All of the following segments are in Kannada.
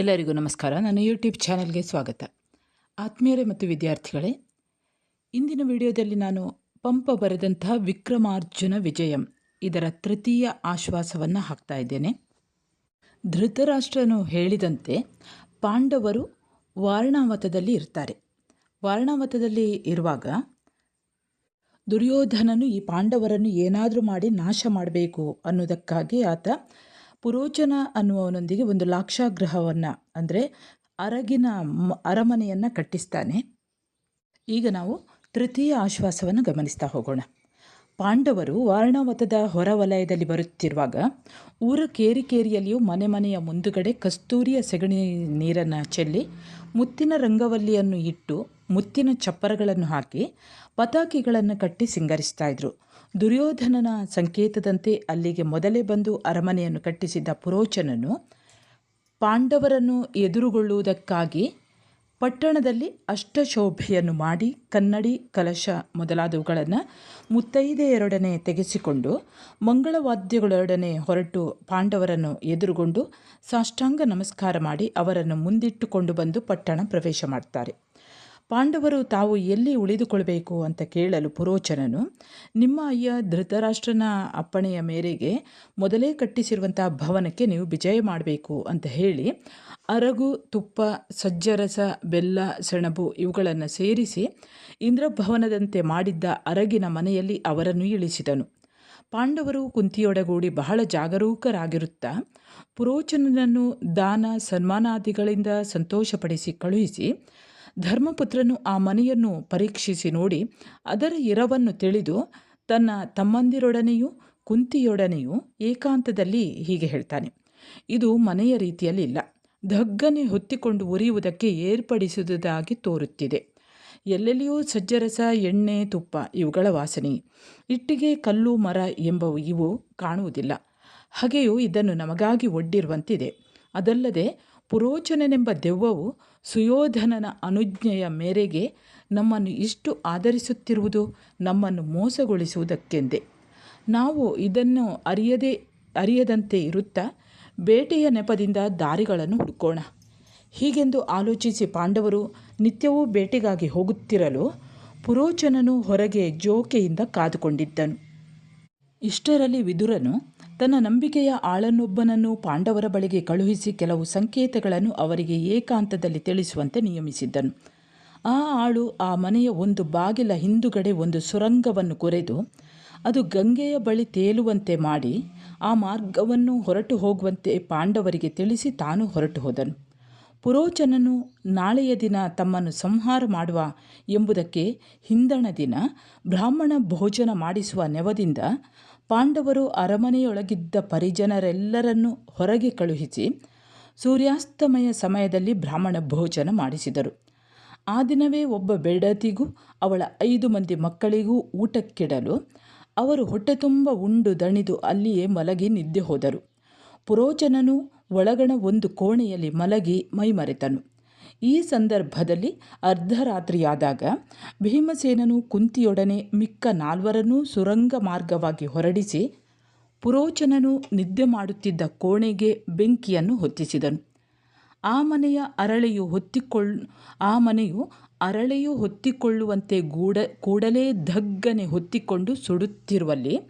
ಎಲ್ಲರಿಗೂ ನಮಸ್ಕಾರ. ನನ್ನ ಯೂಟ್ಯೂಬ್ ಚಾನೆಲ್ಗೆ ಸ್ವಾಗತ. ಆತ್ಮೀಯರೇ ಮತ್ತು ವಿದ್ಯಾರ್ಥಿಗಳೇ, ಇಂದಿನ ವಿಡಿಯೋದಲ್ಲಿ ನಾನು ಪಂಪ ಬರೆದಂತಹ ವಿಕ್ರಮಾರ್ಜುನ ವಿಜಯಂ ಇದರ ತೃತೀಯ ಆಶ್ವಾಸವನ್ನು ಹಾಕ್ತಾ ಇದ್ದೇನೆ. ಧೃತರಾಷ್ಟ್ರನು ಹೇಳಿದಂತೆ ಪಾಂಡವರು ವಾರಣಾವತದಲ್ಲಿ ಇರ್ತಾರೆ. ವಾರಣಾವತದಲ್ಲಿ ಇರುವಾಗ ದುರ್ಯೋಧನನು ಈ ಪಾಂಡವರನ್ನು ಏನಾದರೂ ಮಾಡಿ ನಾಶ ಮಾಡಬೇಕು ಅನ್ನೋದಕ್ಕಾಗಿ ಆತ ಪುರೋಚನ ಅನ್ನುವವನೊಂದಿಗೆ ಒಂದು ಲಾಕ್ಷಾಗೃಹವನ್ನು ಅಂದರೆ ಅರಗಿನ ಅರಮನೆಯನ್ನು ಕಟ್ಟಿಸ್ತಾನೆ. ಈಗ ನಾವು ತೃತೀಯ ಆಶ್ವಾಸವನ್ನು ಗಮನಿಸ್ತಾ ಹೋಗೋಣ. ಪಾಂಡವರು ವಾರಣಾವತದ ಹೊರವಲಯದಲ್ಲಿ ಬರುತ್ತಿರುವಾಗ ಊರ ಕೇರಿಕೇರಿಯಲ್ಲಿಯೂ ಮನೆ ಮನೆಯ ಮುಂದುಗಡೆ ಕಸ್ತೂರಿಯ ಸೆಗಣಿ ನೀರನ್ನು ಚೆಲ್ಲಿ ಮುತ್ತಿನ ರಂಗವಲ್ಲಿಯನ್ನು ಇಟ್ಟು ಮುತ್ತಿನ ಚಪ್ಪರಗಳನ್ನು ಹಾಕಿ ಪತಾಕಿಗಳನ್ನು ಕಟ್ಟಿ ಸಿಂಗರಿಸ್ತಾ ಇದ್ರು. ದುರ್ಯೋಧನನ ಸಂಕೇತದಂತೆ ಅಲ್ಲಿಗೆ ಮೊದಲೇ ಬಂದು ಅರಮನೆಯನ್ನು ಕಟ್ಟಿಸಿದ್ದ ಪುರೋಚನನು ಪಾಂಡವರನ್ನು ಎದುರುಗೊಳ್ಳುವುದಕ್ಕಾಗಿ ಪಟ್ಟಣದಲ್ಲಿ ಅಷ್ಟಶೋಭೆಯನ್ನು ಮಾಡಿ ಕನ್ನಡಿ, ಕಲಶ ಮೊದಲಾದವುಗಳನ್ನು ಮುತ್ತೈದೆಯರೊಡನೆ ತೆಗೆಸಿಕೊಂಡು ಮಂಗಳವಾದ್ಯಗಳೊಡನೆ ಹೊರಟು ಪಾಂಡವರನ್ನು ಎದುರುಗೊಂಡು ಸಾಷ್ಟಾಂಗ ನಮಸ್ಕಾರ ಮಾಡಿ ಅವರನ್ನು ಮುಂದಿಟ್ಟುಕೊಂಡು ಬಂದು ಪಟ್ಟಣ ಪ್ರವೇಶ ಮಾಡ್ತಾರೆ. ಪಾಂಡವರು ತಾವು ಎಲ್ಲಿ ಉಳಿದುಕೊಳ್ಬೇಕು ಅಂತ ಕೇಳಲು ಪುರೋಚನನು, ನಿಮ್ಮ ಅಯ್ಯ ಧೃತರಾಷ್ಟ್ರನ ಅಪ್ಪಣೆಯ ಮೇರೆಗೆ ಮೊದಲೇ ಕಟ್ಟಿಸಿರುವಂಥ ಭವನಕ್ಕೆ ನೀವು ವಿಜಯ ಮಾಡಬೇಕು ಅಂತ ಹೇಳಿ, ಅರಗು, ತುಪ್ಪ, ಸಜ್ಜರಸ, ಬೆಲ್ಲ, ಸೆಣಬು ಇವುಗಳನ್ನು ಸೇರಿಸಿ ಇಂದ್ರಭವನದಂತೆ ಮಾಡಿದ್ದ ಅರಗಿನ ಮನೆಯಲ್ಲಿ ಅವರನ್ನು ಇಳಿಸಿದನು. ಪಾಂಡವರು ಕುಂತಿಯೊಡಗೂಡಿ ಬಹಳ ಜಾಗರೂಕರಾಗಿರುತ್ತಾ ಪುರೋಚನನನ್ನು ದಾನ ಸನ್ಮಾನಾದಿಗಳಿಂದ ಸಂತೋಷಪಡಿಸಿ ಕಳುಹಿಸಿ ಧರ್ಮಪುತ್ರನು ಆ ಮನೆಯನ್ನು ಪರೀಕ್ಷಿಸಿ ನೋಡಿ, ಅದರ ಇರವನ್ನು ತಿಳಿದು ತನ್ನ ತಮ್ಮಂದಿರೊಡನೆಯೂ ಕುಂತಿಯೊಡನೆಯೂ ಏಕಾಂತದಲ್ಲಿ ಹೀಗೆ ಹೇಳ್ತಾನೆ, ಇದು ಮನೆಯ ರೀತಿಯಲ್ಲಿ ಇಲ್ಲ ಧಗ್ಗನೆ ಹೊತ್ತಿಕೊಂಡು ಉರಿಯುವುದಕ್ಕೆ ಏರ್ಪಡಿಸುವುದಾಗಿ ತೋರುತ್ತಿದೆ. ಎಲ್ಲೆಲ್ಲಿಯೂ ಸಜ್ಜರಸ, ಎಣ್ಣೆ, ತುಪ್ಪ ಇವುಗಳ ವಾಸನೆ. ಇಟ್ಟಿಗೆ, ಕಲ್ಲು, ಮರ ಎಂಬವು ಇವು ಕಾಣುವುದಿಲ್ಲ. ಹಾಗೆಯೂ ಇದನ್ನು ನಮಗಾಗಿ ಒಡ್ಡಿರುವಂತಿದೆ. ಅದಲ್ಲದೆ ಪುರೋಚನನೆಂಬ ದೆವ್ವವು ಸುಯೋಧನನ ಅನುಜ್ಞೆಯ ಮೇರೆಗೆ ನಮ್ಮನ್ನು ಇಷ್ಟು ಆಧರಿಸುತ್ತಿರುವುದು ನಮ್ಮನ್ನು ಮೋಸಗೊಳಿಸುವುದಕ್ಕೆಂದೇ. ನಾವು ಇದನ್ನು ಅರಿಯದೇ, ಅರಿಯದಂತೆ ಇರುತ್ತಾ ಬೇಟೆಯ ನೆಪದಿಂದ ದಾರಿಗಳನ್ನು ಹುಡುಕೋಣ. ಹೀಗೆಂದು ಆಲೋಚಿಸಿ ಪಾಂಡವರು ನಿತ್ಯವೂ ಬೇಟೆಗಾಗಿ ಹೋಗುತ್ತಿರಲು ಪುರೋಚನನು ಹೊರಗೆ ಜೋಕೆಯಿಂದ ಕಾದುಕೊಂಡಿದ್ದನು. ಇಷ್ಟರಲ್ಲಿ ವಿದುರನು ತನ್ನ ನಂಬಿಕೆಯ ಆಳನೊಬ್ಬನನ್ನು ಪಾಂಡವರ ಬಳಿಗೆ ಕಳುಹಿಸಿ ಕೆಲವು ಸಂಕೇತಗಳನ್ನು ಅವರಿಗೆ ಏಕಾಂತದಲ್ಲಿ ತಿಳಿಸುವಂತೆ ನಿಯಮಿಸಿದ್ದನು. ಆ ಆಳು ಆ ಮನೆಯ ಒಂದು ಬಾಗಿಲ ಹಿಂದುಗಡೆ ಒಂದು ಸುರಂಗವನ್ನು ಕೊರೆದು ಅದು ಗಂಗೆಯ ಬಳಿ ತೇಲುವಂತೆ ಮಾಡಿ ಆ ಮಾರ್ಗವನ್ನು ಹೊರಟು ಹೋಗುವಂತೆ ಪಾಂಡವರಿಗೆ ತಿಳಿಸಿ ತಾನು ಹೊರಟು ಹೋದನು. ಪುರೋಚನನು ನಾಳೆಯ ದಿನ ತಮ್ಮನ್ನು ಸಂಹಾರ ಮಾಡುವ ಎಂಬುದಕ್ಕೆ ಹಿಂದಣ ದಿನ ಬ್ರಾಹ್ಮಣ ಭೋಜನ ಮಾಡಿಸುವ ನೆವದಿಂದ ಪಾಂಡವರು ಅರಮನೆಯೊಳಗಿದ್ದ ಪರಿಜನರೆಲ್ಲರನ್ನು ಹೊರಗೆ ಕಳುಹಿಸಿ ಸೂರ್ಯಾಸ್ತಮಯ ಸಮಯದಲ್ಲಿ ಬ್ರಾಹ್ಮಣ ಭೋಜನ ಮಾಡಿಸಿದರು. ಆ ದಿನವೇ ಒಬ್ಬ ಬೆಡತಿಗೂ ಅವಳ ಐದು ಮಂದಿ ಮಕ್ಕಳಿಗೂ ಊಟಕ್ಕಿಡಲು ಅವರು ಹೊಟ್ಟೆ ತುಂಬ ಉಂಡು ದಣಿದು ಅಲ್ಲಿಯೇ ಮಲಗಿ ನಿದ್ದೆ ಹೋದರು. ಪುರೋಚನನು ಒಳಗಣ ಒಂದು ಕೋಣೆಯಲ್ಲಿ ಮಲಗಿ ಮೈಮರೆತನು. ಈ ಸಂದರ್ಭದಲ್ಲಿ ಅರ್ಧರಾತ್ರಿಯಾದಾಗ ಭೀಮಸೇನನು ಕುಂತಿಯೊಡನೆ ಮಿಕ್ಕ ನಾಲ್ವರನ್ನೂ ಸುರಂಗ ಮಾರ್ಗವಾಗಿ ಹೊರಡಿಸಿ ಪುರೋಚನನು ನಿದ್ದೆ ಮಾಡುತ್ತಿದ್ದ ಕೋಣೆಗೆ ಬೆಂಕಿಯನ್ನು ಹೊತ್ತಿಸಿದನು. ಆ ಮನೆಯ ಅರಳೆಯು ಹೊತ್ತಿಕೊಳ್ ಆ ಮನೆಯು ಅರಳೆಯು ಹೊತ್ತಿಕೊಳ್ಳುವಂತೆ ಗೂಡ, ಕೂಡಲೇ ಧಗ್ಗನೆ ಹೊತ್ತಿಕೊಂಡು ಸುಡುತ್ತಿರುವಲ್ಲಿ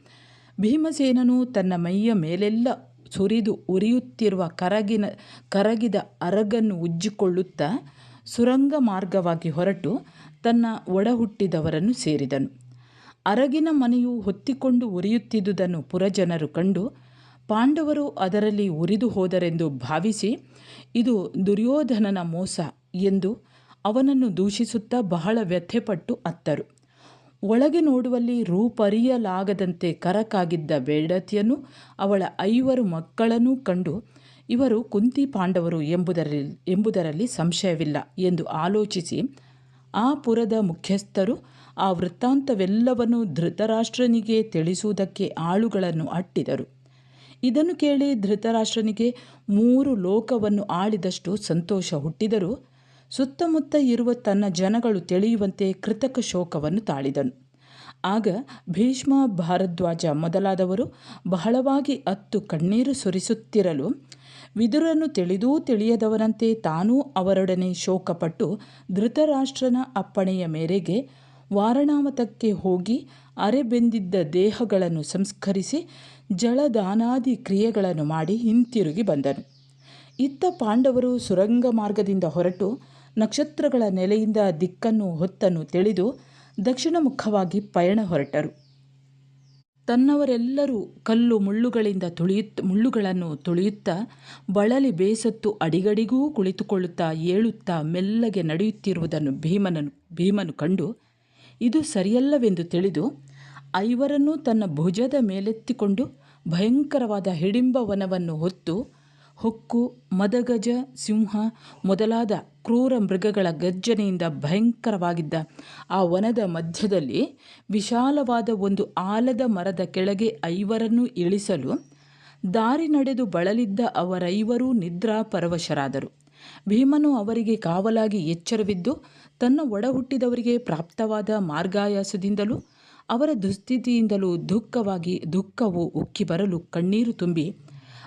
ಭೀಮಸೇನನು ತನ್ನ ಮೈಯ ಮೇಲೆಲ್ಲ ಸುರಿದು ಉರಿಯುತ್ತಿರುವ ಕರಗಿನ, ಕರಗಿದ ಅರಗನ್ನು ಉಜ್ಜಿಕೊಳ್ಳುತ್ತಾ ಸುರಂಗ ಮಾರ್ಗವಾಗಿ ಹೊರಟು ತನ್ನ ಒಡಹುಟ್ಟಿದವರನ್ನು ಸೇರಿದನು. ಅರಗಿನ ಮನೆಯು ಹೊತ್ತಿಕೊಂಡು ಉರಿಯುತ್ತಿದ್ದುದನ್ನು ಪುರಜನರು ಕಂಡು ಪಾಂಡವರು ಅದರಲ್ಲಿ ಉರಿದು ಹೋದರೆಂದು ಭಾವಿಸಿ, ಇದು ದುರ್ಯೋಧನನ ಮೋಸ ಎಂದು ಅವನನ್ನು ದೂಷಿಸುತ್ತಾ ಬಹಳ ವ್ಯಥೆಪಟ್ಟು ಅತ್ತರು. ಒಳಗೆ ನೋಡುವಲ್ಲಿ ರೂಪರಿಯಲಾಗದಂತೆ ಕರಕಾಗಿದ್ದ ಬೇಡತಿಯನ್ನು ಅವಳ ಐವರು ಮಕ್ಕಳನ್ನೂ ಕಂಡು ಇವರು ಕುಂತಿ ಪಾಂಡವರು ಎಂಬುದರಲ್ಲಿ ಎಂಬುದರಲ್ಲಿ ಸಂಶಯವಿಲ್ಲ ಎಂದು ಆಲೋಚಿಸಿ ಆ ಪುರದ ಮುಖ್ಯಸ್ಥರು ಆ ವೃತ್ತಾಂತವೆಲ್ಲವನ್ನು ಧೃತರಾಷ್ಟ್ರನಿಗೆ ತಿಳಿಸುವುದಕ್ಕೆ ಆಳುಗಳನ್ನು ಅಟ್ಟಿದರು. ಇದನ್ನು ಕೇಳಿ ಧೃತರಾಷ್ಟ್ರನಿಗೆ ಮೂರು ಲೋಕವನ್ನು ಆಳಿದಷ್ಟು ಸಂತೋಷ ಹುಟ್ಟಿದರೂ. ಸುತ್ತಮುತ್ತ ಇರುವ ತನ್ನ ಜನಗಳು ತಿಳಿಯುವಂತೆ ಕೃತಕ ಶೋಕವನ್ನು ತಾಳಿದನು. ಆಗ ಭೀಷ್ಮ ಭಾರದ್ವಾಜ ಮೊದಲಾದವರು ಬಹಳವಾಗಿ ಅತ್ತು ಕಣ್ಣೀರು ಸುರಿಸುತ್ತಿರಲು ವಿದುರನು ತಿಳಿದೂ ತಿಳಿಯದವರಂತೆ ತಾನೂ ಅವರೊಡನೆ ಶೋಕಪಟ್ಟು ಧೃತರಾಷ್ಟ್ರನ ಅಪ್ಪಣೆಯ ಮೇರೆಗೆ ವಾರಣಾವತಕ್ಕೆ ಹೋಗಿ ಅರೆಬೆಂದಿದ್ದ ದೇಹಗಳನ್ನು ಸಂಸ್ಕರಿಸಿ ಜಳದಾನಾದಿ ಕ್ರಿಯೆಗಳನ್ನು ಮಾಡಿ ಹಿಂತಿರುಗಿ ಬಂದನು. ಇತ್ತ ಪಾಂಡವರು ಸುರಂಗ ಮಾರ್ಗದಿಂದ ಹೊರಟು ನಕ್ಷತ್ರಗಳ ನೆಲೆಯಿಂದ ದಿಕ್ಕನ್ನು ಹೊತ್ತನ್ನು ತಿಳಿದು ದಕ್ಷಿಣ ಮುಖವಾಗಿ ಪಯಣ ಹೊರಟರು. ತನ್ನವರೆಲ್ಲರೂ ಕಲ್ಲು ಮುಳ್ಳುಗಳಿಂದ ತುಳಿಯುತ್ತ ಮುಳ್ಳುಗಳನ್ನು ತುಳಿಯುತ್ತಾ, ಬಳಲಿ ಬೇಸತ್ತು ಅಡಿಗಡಿಗೂ ಕುಳಿತುಕೊಳ್ಳುತ್ತಾ ಏಳುತ್ತಾ ಮೆಲ್ಲಗೆ ನಡೆಯುತ್ತಿರುವುದನ್ನು ಭೀಮನನು, ಭೀಮನು ಕಂಡು, ಇದು ಸರಿಯಲ್ಲವೆಂದು ತಿಳಿದು, ಐವರನ್ನೂ ತನ್ನ ಭುಜದ ಮೇಲೆತ್ತಿಕೊಂಡು ಭಯಂಕರವಾದ ಹಿಡಿಂಬವನವನ್ನು ಹೊತ್ತು ಹೊಕ್ಕು, ಮದಗಜ, ಸಿಂಹ ಮೊದಲಾದ ಕ್ರೂರ ಮೃಗಗಳ ಗರ್ಜನೆಯಿಂದ ಭಯಂಕರವಾಗಿದ್ದ ಆ ವನದ ಮಧ್ಯದಲ್ಲಿ ವಿಶಾಲವಾದ ಒಂದು ಆಲದ ಮರದ ಕೆಳಗೆ ಐವರನ್ನು ಇಳಿಸಲು ದಾರಿ ನಡೆದು ಬಳಲಿದ್ದ ಅವರೈವರೂ ನಿದ್ರಾ ಪರವಶರಾದರು ಭೀಮನು ಅವರಿಗೆ ಕಾವಲಾಗಿ ಎಚ್ಚರವಿದ್ದು ತನ್ನ ಒಡಹುಟ್ಟಿದವರಿಗೆ ಪ್ರಾಪ್ತವಾದ ಮಾರ್ಗಾಯಾಸದಿಂದಲೂ ಅವರ ದುಸ್ಥಿತಿಯಿಂದಲೂ ದುಃಖವಾಗಿ ದುಃಖವು ಉಕ್ಕಿ ಬರಲು ಕಣ್ಣೀರು ತುಂಬಿ